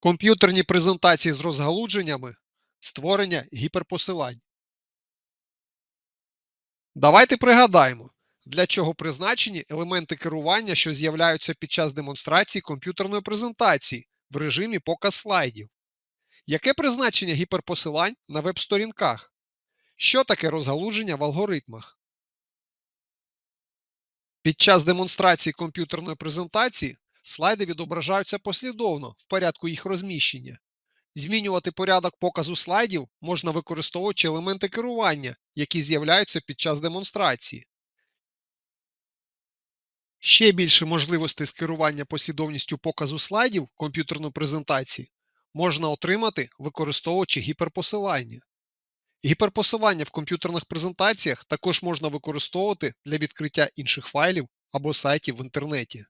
Комп'ютерні презентації з розгалудженнями, створення гіперпосилань. Давайте пригадаємо, для чого призначені елементи керування, що з'являються під час демонстрації комп'ютерної презентації в режимі показ слайдів. Яке призначення гіперпосилань на веб-сторінках? Що таке розгалудження в алгоритмах? Під час демонстрації комп'ютерної презентації слайди відображаються послідовно в порядку їх розміщення. Змінювати порядок показу слайдів можна використовуючи елементи керування, які з'являються під час демонстрації. Ще більше можливостей з керування послідовністю показу слайдів комп'ютерної презентації можна отримати, використовуючи гіперпосилання. Гіперпосилання в комп'ютерних презентаціях також можна використовувати для відкриття інших файлів або сайтів в інтернеті.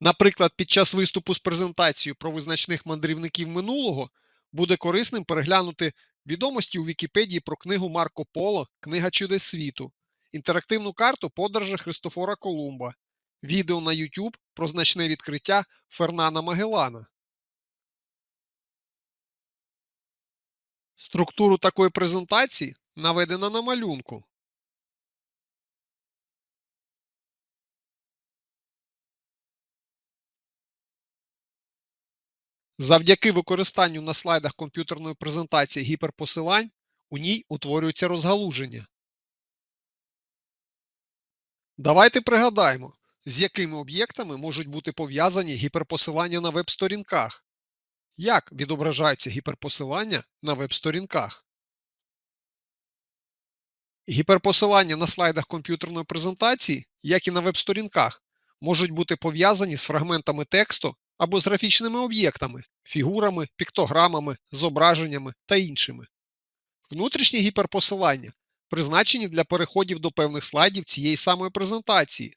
Наприклад, під час виступу з презентацією про визначних мандрівників минулого буде корисним переглянути відомості у Вікіпедії про книгу Марко Поло Книга чудес світу, інтерактивну карту подорожі Христофора Колумба, відео на YouTube про значне відкриття Фернана Магеллана. Структуру такої презентації наведено на малюнку. Завдяки використанню на слайдах комп'ютерної презентації гіперпосилань у ній утворюється розгалуження. Давайте пригадаємо, з якими об'єктами можуть бути пов'язані гіперпосилання на веб-сторінках. Як відображаються гіперпосилання на веб-сторінках? Гіперпосилання на слайдах комп'ютерної презентації, як і на веб-сторінках, можуть бути пов'язані з фрагментами тексту або з графічними об'єктами, фігурами, піктограмами, зображеннями та іншими. Внутрішні гіперпосилання призначені для переходів до певних слайдів цієї самої презентації.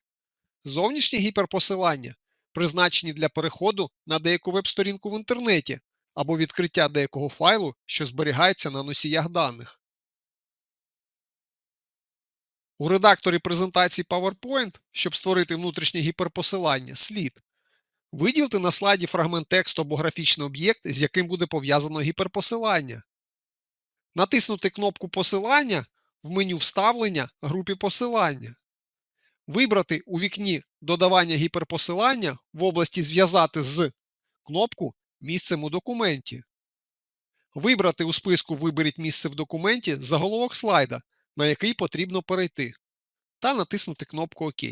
Зовнішні гіперпосилання призначені для переходу на деяку веб-сторінку в інтернеті або відкриття деякого файлу, що зберігається на носіях даних. У редакторі презентації PowerPoint, щоб створити внутрішнє гіперпосилання, слід виділити на слайді фрагмент тексту або графічний об'єкт, з яким буде пов'язано гіперпосилання. Натиснути кнопку Посилання в меню Вставлення групі посилання. Вибрати у вікні Додавання гіперпосилання в області Зв'язати з кнопку Місцем у документі. Вибрати у списку Виберіть місце в документі заголовок слайда, на який потрібно перейти, та натиснути кнопку ОК.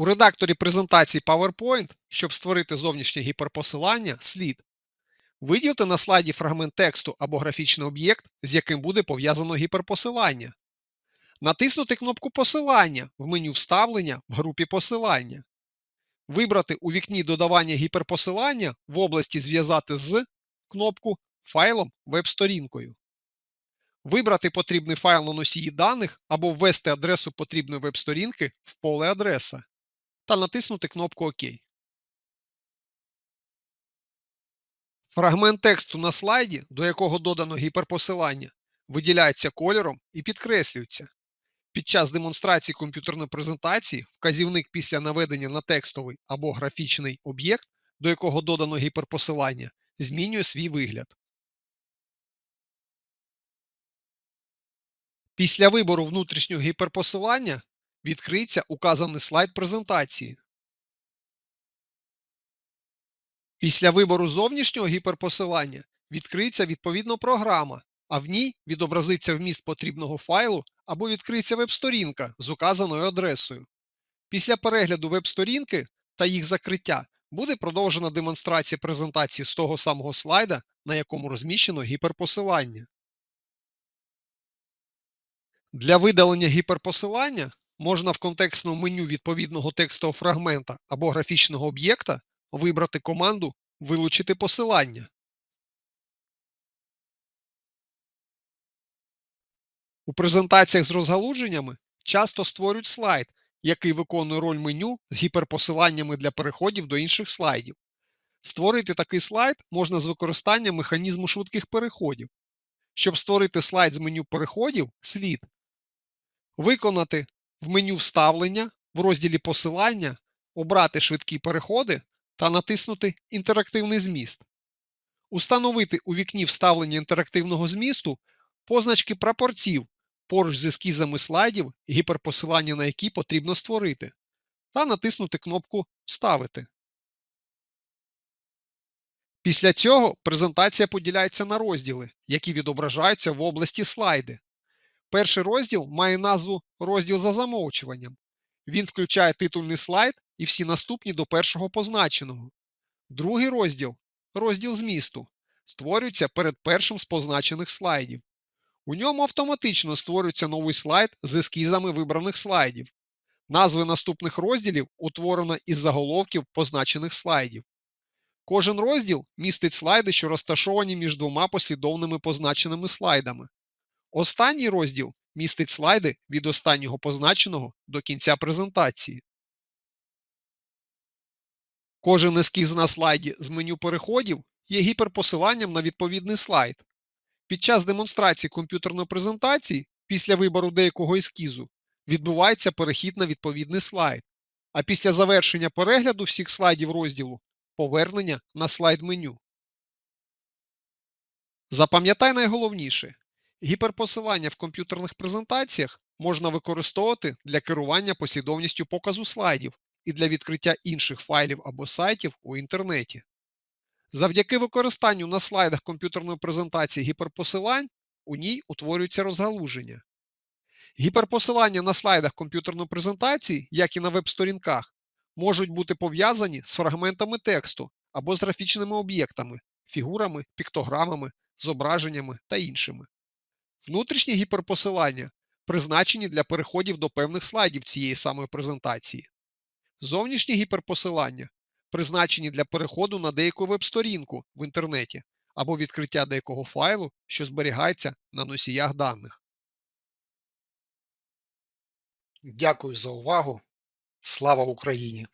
У редакторі презентації PowerPoint, щоб створити зовнішнє гіперпосилання, слід виділити на слайді фрагмент тексту або графічний об'єкт, з яким буде пов'язано гіперпосилання. Натиснути кнопку Посилання в меню Вставлення в групі Посилання. Вибрати у вікні Додавання гіперпосилання в області Зв'язати з кнопку Файлом веб-сторінкою. Вибрати потрібний файл на носії даних або ввести адресу потрібної веб-сторінки в поле Адреса та натиснути кнопку ОК. Фрагмент тексту на слайді, до якого додано гіперпосилання, виділяється кольором і підкреслюється. Під час демонстрації комп'ютерної презентації вказівник після наведення на текстовий або графічний об'єкт, до якого додано гіперпосилання, змінює свій вигляд. Після вибору внутрішнього гіперпосилання відкриється указаний слайд презентації. Після вибору зовнішнього гіперпосилання відкриється відповідна програма, а в ній відобразиться вміст потрібного файлу або відкриється веб-сторінка з указаною адресою. Після перегляду веб-сторінки та їх закриття буде продовжена демонстрація презентації з того самого слайда, на якому розміщено гіперпосилання. Для видалення гіперпосилання можна в контекстному меню відповідного текстового фрагмента або графічного об'єкта вибрати команду Вилучити посилання. У презентаціях з розгалудженнями часто створюють слайд, який виконує роль меню з гіперпосиланнями для переходів до інших слайдів. Створити такий слайд можна з використанням механізму швидких переходів. Щоб створити слайд з меню переходів, слід виконати в меню Вставлення в розділі Посилання обрати швидкі переходи та натиснути Інтерактивний зміст. Установити у вікні вставлення інтерактивного змісту позначки прапорців поруч з ескізами слайдів, гіперпосилання на які потрібно створити, та натиснути кнопку Вставити. Після цього презентація поділяється на розділи, які відображаються в області слайди. Перший розділ має назву Розділ за замовчуванням. Він включає титульний слайд і всі наступні до першого позначеного. Другий розділ розділ змісту створюється перед першим з позначених слайдів. У ньому автоматично створюється новий слайд з ескізами вибраних слайдів. Назви наступних розділів утворено із заголовків позначених слайдів. Кожен розділ містить слайди, що розташовані між двома послідовними позначеними слайдами. Останній розділ містить слайди від останнього позначеного до кінця презентації. Кожен ескіз на слайді з меню переходів є гіперпосиланням на відповідний слайд. Під час демонстрації комп'ютерної презентації після вибору деякого ескізу відбувається перехід на відповідний слайд, а після завершення перегляду всіх слайдів розділу повернення на слайд меню. Запам'ятай найголовніше. Гіперпосилання в комп'ютерних презентаціях можна використовувати для керування послідовністю показу слайдів і для відкриття інших файлів або сайтів у інтернеті. Завдяки використанню на слайдах комп'ютерної презентації гіперпосилань у ній утворюється розгалуження. Гіперпосилання на слайдах комп'ютерної презентації, як і на веб-сторінках, можуть бути пов'язані з фрагментами тексту або з графічними об'єктами, фігурами, піктограмами, зображеннями та іншими. Внутрішні гіперпосилання призначені для переходів до певних слайдів цієї самої презентації. Зовнішні гіперпосилання призначені для переходу на деяку веб-сторінку в інтернеті або відкриття деякого файлу, що зберігається на носіях даних. Дякую за увагу. Слава Україні!